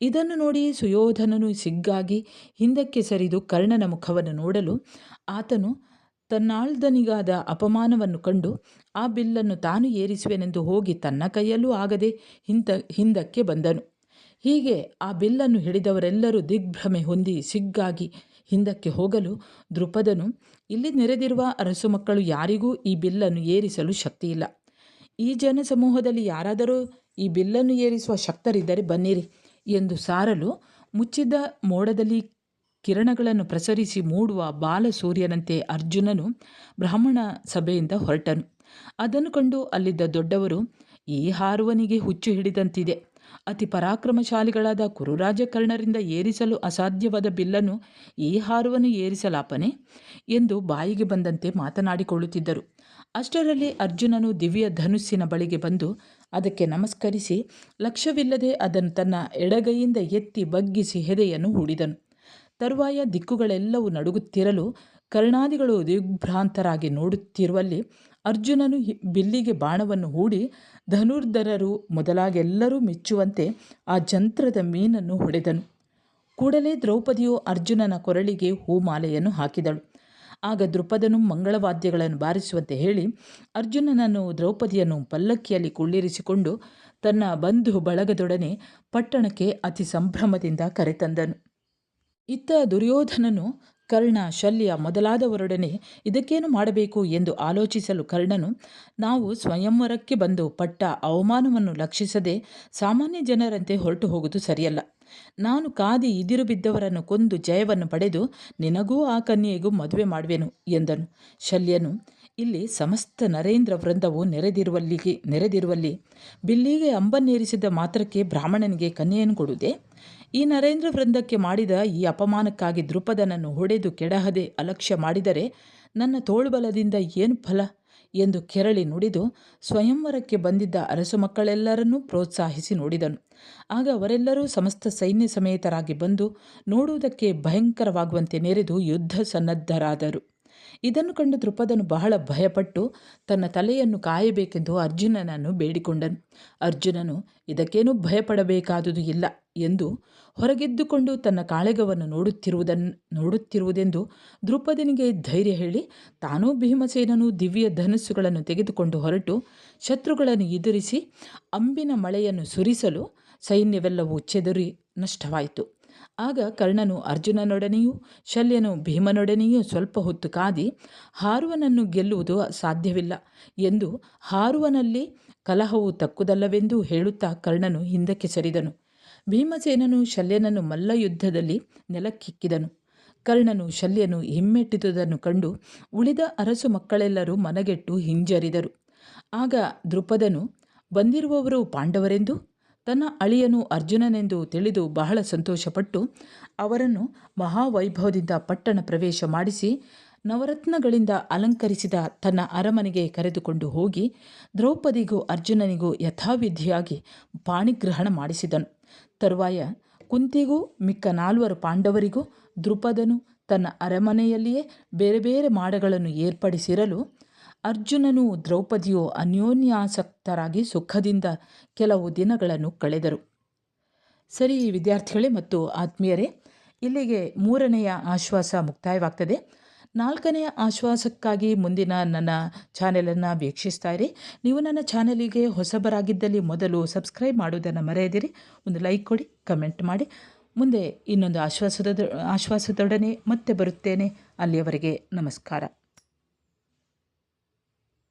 ಇದನ್ನು ನೋಡಿ ಸುಯೋಧನನು ಸಿಗ್ಗಾಗಿ ಹಿಂದಕ್ಕೆ ಸರಿದು ಕರ್ಣನ ಮುಖವನ್ನು ನೋಡಲು ಆತನು ತನ್ನಾಳ್ದನಿಗಾದ ಅಪಮಾನವನ್ನು ಕಂಡು, ಆ ಬಿಲ್ಲನ್ನು ತಾನು ಏರಿಸುವೆನೆಂದು ಹೋಗಿ ತನ್ನ ಕೈಯಲ್ಲೂ ಆಗದೆ ಹಿಂತ, ಹಿಂದಕ್ಕೆ ಬಂದನು. ಹೀಗೆ ಆ ಬಿಲ್ಲನ್ನು ಹಿಡಿದವರೆಲ್ಲರೂ ದಿಗ್ಭ್ರಮೆ ಹೊಂದಿ ಸಿಗ್ಗಾಗಿ ಹಿಂದಕ್ಕೆ ಹೋಗಲು ದೃಪದನು ಇಲ್ಲಿ ನೆರೆದಿರುವ ಅರಸು ಮಕ್ಕಳು ಯಾರಿಗೂ ಈ ಬಿಲ್ಲನ್ನು ಏರಿಸಲು ಶಕ್ತಿಯಿಲ್ಲ. ಈ ಜನಸಮೂಹದಲ್ಲಿ ಯಾರಾದರೂ ಈ ಬಿಲ್ಲನ್ನು ಏರಿಸುವ ಶಕ್ತರಿದ್ದರೆ ಬನ್ನಿರಿ ಎಂದು ಸಾರಲು ಮುಚ್ಚಿದ್ದ ಮೋಡದಲ್ಲಿ ಕಿರಣಗಳನ್ನು ಪ್ರಸರಿಸಿ ಮೂಡುವ ಬಾಲಸೂರ್ಯನಂತೆ ಅರ್ಜುನನು ಬ್ರಾಹ್ಮಣ ಸಭೆಯಿಂದ ಹೊರಟನು. ಅದನ್ನು ಕಂಡು ಅಲ್ಲಿದ್ದ ದೊಡ್ಡವರು, ಈ ಹಾರುವನಿಗೆ ಹುಚ್ಚು ಹಿಡಿದಂತಿದೆ. ಅತಿ ಪರಾಕ್ರಮಶಾಲಿಗಳಾದ ಕುರುರಾಜಕರ್ಣರಿಂದ ಏರಿಸಲು ಅಸಾಧ್ಯವಾದ ಬಿಲ್ಲನ್ನು ಈ ಹಾರುವನ್ನು ಏರಿಸಲಾಪನೆ ಎಂದು ಬಾಯಿಗೆ ಬಂದಂತೆ ಮಾತನಾಡಿಕೊಳ್ಳುತ್ತಿದ್ದರು. ಅಷ್ಟರಲ್ಲಿ ಅರ್ಜುನನು ದಿವ್ಯ ಧನುಸ್ಸಿನ ಬಳಿಗೆ ಬಂದು ಅದಕ್ಕೆ ನಮಸ್ಕರಿಸಿ ಲಕ್ಷ್ಯವಿಲ್ಲದೆ ಅದನ್ನು ತನ್ನ ಎಡಗೈಯಿಂದ ಎತ್ತಿ ಬಗ್ಗಿಸಿ ಹೆದೆಯನ್ನು ಹೂಡಿದನು. ತರುವಾಯ ದಿಕ್ಕುಗಳೆಲ್ಲವೂ ನಡುಗುತ್ತಿರಲು ಕರ್ಣಾದಿಗಳು ದಿಗ್ಭ್ರಾಂತರಾಗಿ ನೋಡುತ್ತಿರುವಲ್ಲಿ ಅರ್ಜುನನು ಬಿಲ್ಲಿಗೆ ಬಾಣವನ್ನು ಹೂಡಿ ಧನುರ್ಧರರು ಮೊದಲಾಗೆಲ್ಲರೂ ಮೆಚ್ಚುವಂತೆ ಆ ಜಂತ್ರದ ಮೀನನ್ನು ಹೊಡೆದನು. ಕೂಡಲೇ ದ್ರೌಪದಿಯು ಅರ್ಜುನನ ಕೊರಳಿಗೆ ಹೂಮಾಲೆಯನ್ನು ಹಾಕಿದಳು. ಆಗ ದೃಪದನು ಮಂಗಳವಾದ್ಯಗಳನ್ನು ಬಾರಿಸುವಂತೆ ಹೇಳಿ ಅರ್ಜುನನನ್ನು ದ್ರೌಪದಿಯನ್ನು ಪಲ್ಲಕ್ಕಿಯಲ್ಲಿ ಕುಳ್ಳಿರಿಸಿಕೊಂಡು ತನ್ನ ಬಂಧು ಬಳಗದೊಡನೆ ಪಟ್ಟಣಕ್ಕೆ ಅತಿ ಸಂಭ್ರಮದಿಂದ ಕರೆತಂದನು. ಇತ್ತ ದುರ್ಯೋಧನನು ಕರ್ಣ, ಶಲ್ಯ ಮೊದಲಾದವರೊಡನೆ ಇದಕ್ಕೇನು ಮಾಡಬೇಕು ಎಂದು ಆಲೋಚಿಸಲು ಕರ್ಣನು, ನಾವು ಸ್ವಯಂವರಕ್ಕೆ ಬಂದು ಪಟ್ಟ ಅವಮಾನವನ್ನು ಲಕ್ಷಿಸದೆ ಸಾಮಾನ್ಯ ಜನರಂತೆ ಹೊರಟು ಹೋಗುವುದು ಸರಿಯಲ್ಲ. ನಾನು ಕಾದಿ ಇದಿರು ಬಿದ್ದವರನ್ನು ಕೊಂದು ಜಯವನ್ನು ಪಡೆದು ನಿನಗೂ ಆ ಕನ್ಯೆಗೂ ಮದುವೆ ಮಾಡುವೆನು ಎಂದನು. ಶಲ್ಯನು, ಇಲ್ಲಿ ಸಮಸ್ತ ನರೇಂದ್ರ ವೃಂದವು ನೆರೆದಿರುವಲ್ಲಿಗೆ ನೆರೆದಿರುವಲ್ಲಿ, ಬಿಲ್ಲಿಗೆ ಅಂಬನ್ನೇರಿಸಿದ ಮಾತ್ರಕ್ಕೆ ಬ್ರಾಹ್ಮಣನಿಗೆ ಕನ್ಯೆಯನ್ನು ಕೊಡುವುದೇ? ಈ ನರೇಂದ್ರ ವೃಂದಕ್ಕೆ ಮಾಡಿದ ಈ ಅಪಮಾನಕ್ಕಾಗಿ ದೃಪದನನ್ನು ಹೊಡೆದು ಕೆಡಹದೆ ಅಲಕ್ಷ್ಯ ಮಾಡಿದರೆ ನನ್ನ ತೋಳುಬಲದಿಂದ ಏನು ಫಲ? ಎಂದು ಕೆರಳಿ ನುಡಿದು ಸ್ವಯಂವರಕ್ಕೆ ಬಂದಿದ್ದ ಅರಸು ಮಕ್ಕಳೆಲ್ಲರನ್ನೂ ಪ್ರೋತ್ಸಾಹಿಸಿ ನೋಡಿದನು. ಆಗ ಅವರೆಲ್ಲರೂ ಸಮಸ್ತ ಸೈನ್ಯ ಸಮೇತರಾಗಿ ಬಂದು ನೋಡುವುದಕ್ಕೆ ಭಯಂಕರವಾಗುವಂತೆ ನೆರೆದು ಯುದ್ಧ ಸನ್ನದ್ಧರಾದರು. ಇದನ್ನು ಕಂಡು ದೃಪದನು ಬಹಳ ಭಯಪಟ್ಟು ತನ್ನ ತಲೆಯನ್ನು ಕಾಯಬೇಕೆಂದು ಅರ್ಜುನನನ್ನು ಬೇಡಿಕೊಂಡನು. ಅರ್ಜುನನು, ಇದಕ್ಕೇನೂ ಭಯಪಡಬೇಕಾದುದು ಇಲ್ಲ ಎಂದು ಹೊರಗೆದ್ದುಕೊಂಡು ತನ್ನ ಕಾಳೆಗವನ್ನು ನೋಡುತ್ತಿರುವುದನ್ನು ನೋಡುತ್ತಿರುವುದೆಂದು ದೃಪದನಿಗೆ ಧೈರ್ಯ ಹೇಳಿ ತಾನೂ ಭೀಮಸೇನನು ದಿವ್ಯ ಧನಸ್ಸುಗಳನ್ನು ತೆಗೆದುಕೊಂಡು ಹೊರಟು ಶತ್ರುಗಳನ್ನು ಎದುರಿಸಿ ಅಂಬಿನ ಮಳೆಯನ್ನು ಸುರಿಸಲು ಸೈನ್ಯವೆಲ್ಲವೂ ಚೆದರಿ ನಷ್ಟವಾಯಿತು. ಆಗ ಕರ್ಣನು ಅರ್ಜುನನೊಡನೆಯೂ ಶಲ್ಯನು ಭೀಮನೊಡನೆಯೂ ಸ್ವಲ್ಪ ಹೊತ್ತು ಕಾದಿ, ಹಾರುವನನ್ನು ಗೆಲ್ಲುವುದು ಸಾಧ್ಯವಿಲ್ಲ ಎಂದು ಹಾರುವನಲ್ಲಿ ಕಲಹವು ತಕ್ಕುದಲ್ಲವೆಂದು ಹೇಳುತ್ತಾ ಕರ್ಣನು ಹಿಂದಕ್ಕೆ ಸರಿದನು. ಭೀಮಸೇನನು ಶಲ್ಯನನ್ನು ಮಲ್ಲಯುದ್ಧದಲ್ಲಿ ನೆಲಕ್ಕಿಕ್ಕಿದನು. ಕರ್ಣನು ಶಲ್ಯನು ಹಿಮ್ಮೆಟ್ಟಿದುದನ್ನು ಕಂಡು ಉಳಿದ ಅರಸು ಮಕ್ಕಳೆಲ್ಲರೂ ಮನಗೆಟ್ಟು ಹಿಂಜರಿದರು. ಆಗ ದೃಪದನು ಬಂದಿರುವವರು ಪಾಂಡವರೆಂದು? ತನ್ನ ಅಳಿಯನು ಅರ್ಜುನನೆಂದು ತಿಳಿದು ಬಹಳ ಸಂತೋಷಪಟ್ಟು ಅವರನ್ನು ಮಹಾವೈಭವದಿಂದ ಪಟ್ಟಣ ಪ್ರವೇಶ ಮಾಡಿಸಿ ನವರತ್ನಗಳಿಂದ ಅಲಂಕರಿಸಿದ ತನ್ನ ಅರಮನೆಗೆ ಕರೆದುಕೊಂಡು ಹೋಗಿ ದ್ರೌಪದಿಗೂ ಅರ್ಜುನನಿಗೂ ಯಥಾವಿಧಿಯಾಗಿ ಪಾಣಿಗ್ರಹಣ ಮಾಡಿಸಿದನು. ತರುವಾಯ ಕುಂತಿಗೂ ಮಿಕ್ಕ ನಾಲ್ವರು ಪಾಂಡವರಿಗೂ ದೃಪದನು ತನ್ನ ಅರಮನೆಯಲ್ಲಿಯೇ ಬೇರೆ ಬೇರೆ ಮಾಡಗಳನ್ನು ಏರ್ಪಡಿಸಿರಲು ಅರ್ಜುನನು ದ್ರೌಪದಿಯು ಅನ್ಯೋನ್ಯಾಸಕ್ತರಾಗಿ ಸುಖದಿಂದ ಕೆಲವು ದಿನಗಳನ್ನು ಕಳೆದರು. ಸರಿ ವಿದ್ಯಾರ್ಥಿಗಳೇ ಮತ್ತು ಆತ್ಮೀಯರೇ, ಇಲ್ಲಿಗೆ ಮೂರನೆಯ ಆಶ್ವಾಸ ಮುಕ್ತಾಯವಾಗ್ತದೆ. ನಾಲ್ಕನೆಯ ಆಶ್ವಾಸಕ್ಕಾಗಿ ಮುಂದಿನ ನನ್ನ ಚಾನೆಲನ್ನು ವೀಕ್ಷಿಸ್ತಾ ಇರಿ. ನೀವು ನನ್ನ ಚಾನೆಲಿಗೆ ಹೊಸಬರಾಗಿದ್ದಲ್ಲಿ ಮೊದಲು ಸಬ್ಸ್ಕ್ರೈಬ್ ಮಾಡುವುದನ್ನು ಮರೆಯದಿರಿ. ಒಂದು ಲೈಕ್ ಕೊಡಿ, ಕಮೆಂಟ್ ಮಾಡಿ. ಮುಂದೆ ಇನ್ನೊಂದು ಆಶ್ವಾಸದ, ಆಶ್ವಾಸದೊಡನೆ ಮತ್ತೆ ಬರುತ್ತೇನೆ. ಅಲ್ಲಿಯವರೆಗೆ ನಮಸ್ಕಾರ.